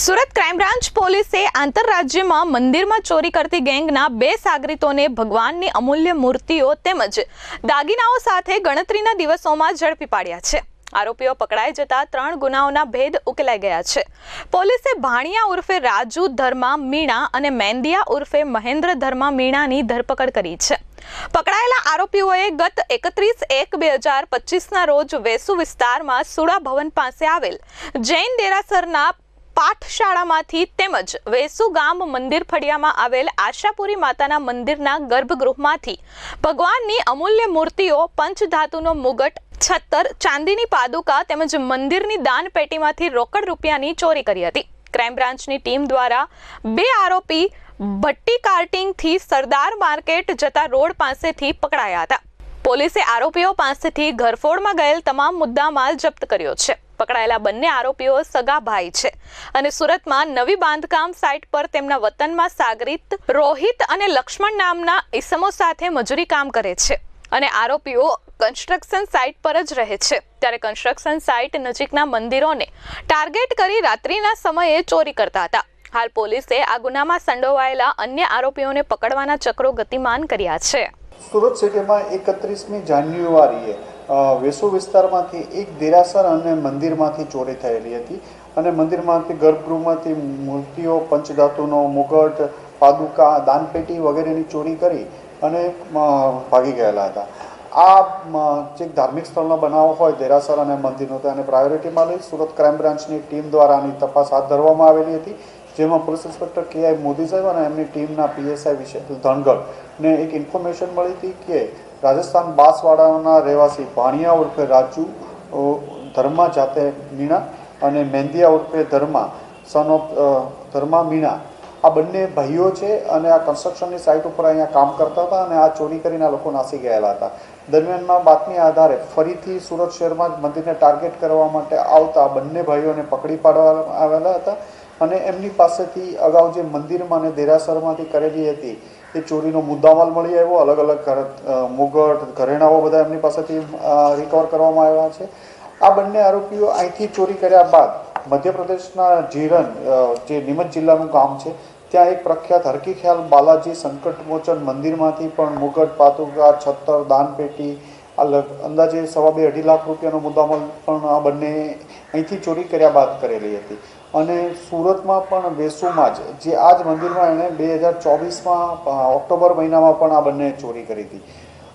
Surat crime branch પોલીસે આંતરરાજ્યમાં મંદિરમાં ચોરી કરતી ગેંગના બે સાગરીતોને ભગવાનની અમૂલ્ય મૂર્તિઓ તેમજ દાગીનાઓ સાથે ગણતરીના દિવસોમાં ઝડપી પાડ્યા છે. આરોપીઓ પકડાઈ જતા ત્રણ ગુનાઓના ભેદ ઉકેલાઈ ગયા છે. પોલીસે ભાણિયા ઉર્ફે રાજુ ધર્મા મીણા અને મેંદિયા ઉર્ફે મહેન્દ્ર ધર્મા મીણાની ધરપકડ કરી છે. પકડાયેલા આરોપીઓએ ગત એકત્રીસ એક બે હજાર પચીસના રોજ વેસુ વિસ્તારમાં સુડા ભવન પાસે આવેલ જૈન દેરાસરના પાઠશાળામાંથી તેમજ વેસુ ગામ મંદિર ફળિયામાં આવેલ આશાપુરી માતાના મંદિરના ગર્ભગૃહમાંથી ભગવાનની અમૂલ્ય મૂર્તિઓ, પંચધાતુનો મુગટ, છત્તર, ચાંદીની પાદુકા તેમજ મંદિરની દાન પેટીમાંથી રોકડ રૂપિયાની ચોરી કરી હતી. ક્રાઇમ બ્રાન્ચની ટીમ દ્વારા બે આરોપી ભટ્ટી કાર્ટિંગથી સરદાર માર્કેટ જતા રોડ પાસેથી પકડાયા હતા. પોલીસે આરોપીઓ પાસેથી ઘરફોડમાં ગયેલ તમામ મુદ્દામાલ જપ્ત કર્યો છે. પકડાયેલા બંને આરોપીઓ સગા ભાઈ છે. અને સુરતમાં નવી બાંધકામ સાઇટ પર તેમના વતનમાં સાગરિત, રોહિત અને લક્ષ્મણ નામના ઈસમો સાથે મજૂરી કામ કરે છે. અને આરોપીઓ કન્સ્ટ્રક્શન સાઇટ પર જ રહે છે. ત્યારે કન્સ્ટ્રક્શન સાઇટ નજીકના મંદિરોને ટાર્ગેટ કરી રાત્રિના સમયે ચોરી કરતા હતા. હાલ પોલીસે આ ગુનામાં સંડોવાયેલા અન્ય આરોપીઓને પકડવાના ચક્રો ગતિમાન કર્યા છે. સુરત સિટીમાં એકત્રીસમી જાન્યુઆરીએ વેસુ વિસ્તારમાંથી એક દેરાસર અને મંદિરમાંથી ચોરી થયેલી હતી અને મંદિરમાંથી ગર્ભગૃહમાંથી મૂર્તિઓ, પંચધાતુનો મુગટ, પાદુકા, દાનપેટી વગેરેની ચોરી કરી અને ભાગી ગયેલા હતા. આ જે ધાર્મિક સ્થળનો બનાવ હોય દેરાસર અને મંદિરનો, તો એને પ્રાયોરિટીમાં લઈ સુરત ક્રાઇમ બ્રાન્ચની ટીમ દ્વારા આની તપાસ હાથ ધરવામાં આવેલી હતી, જેમાં પોલીસ ઇન્સ્પેક્ટર કે આઈ મોદી સાહેબ અને એમની ટીમના પીએસઆઈ વિશે ધનગઢને એક ઇન્ફોર્મેશન મળી હતી કે રાજસ્થાન બાંસવાડાના રહેવાસી ભાણિયા ઉર્ફે રાજુ ધર્મા જાતે મીણા અને મેંદિયા ઉર્ફે ધર્મા સન ઓફ ધર્મા મીણા. આ બંને ભાઈઓ છે અને આ કન્સ્ટ્રક્શનની સાઇટ ઉપર અહીંયા કામ કરતા હતા અને આ ચોરી કરીને આ લોકો નાસી ગયેલા હતા. દરમિયાનમાં બાતમી આધારે ફરીથી સુરત શહેરમાં જ મંદિરને ટાર્ગેટ કરવા માટે આવતા બંને ભાઈઓને પકડી પાડવામાં આવેલા હતા. અને એમની પાસેથી અગાઉ જે મંદિરમાં અને દેરાસરમાંથી કરેલી હતી, એ ચોરીનો મુદ્દામાલ મળી આવ્યો. અલગ અલગ મુગટ, ઘરેણાઓ બધા એમની પાસેથી રિકવર કરવામાં આવ્યા છે. આ બંને આરોપીઓ અહીંથી ચોરી કર્યા બાદ મધ્યપ્રદેશના જીરન જે નીમચ જિલ્લાનું ગામ છે, ત્યાં એક પ્રખ્યાત હરકી ખ્યાલ બાલાજી સંકટમોચન મંદિરમાંથી પણ મુગટ, પાતુકા, છત્તર, દાનપેટી, આ લગ- અંદાજે સવા બે અઢી લાખ રૂપિયાનો મુદ્દામાલ પણ આ બંને અહીંથી ચોરી કર્યા બાદ કરેલી હતી. અને સુરતમાં પણ વેસુમાં જ, જે આ જ મંદિરમાં એણે બે હજાર ચોવીસમાં ઓક્ટોબર મહિનામાં પણ આ બંને ચોરી કરી હતી.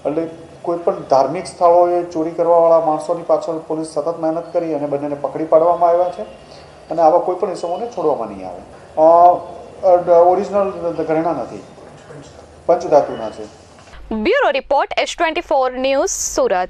એટલે કોઈ પણ ધાર્મિક સ્થળોએ ચોરી કરવાવાળા માણસોની પાછળ પોલીસ સતત મહેનત કરી અને બંનેને પકડી પાડવામાં આવ્યા છે. અને આવા કોઈ પણ ઇસમોને છોડવામાં નહીં આવે. ઓરિજિનલ ઘરેણા નથી. પંચધાતુના છે. Bureau report S twenty four news Surat.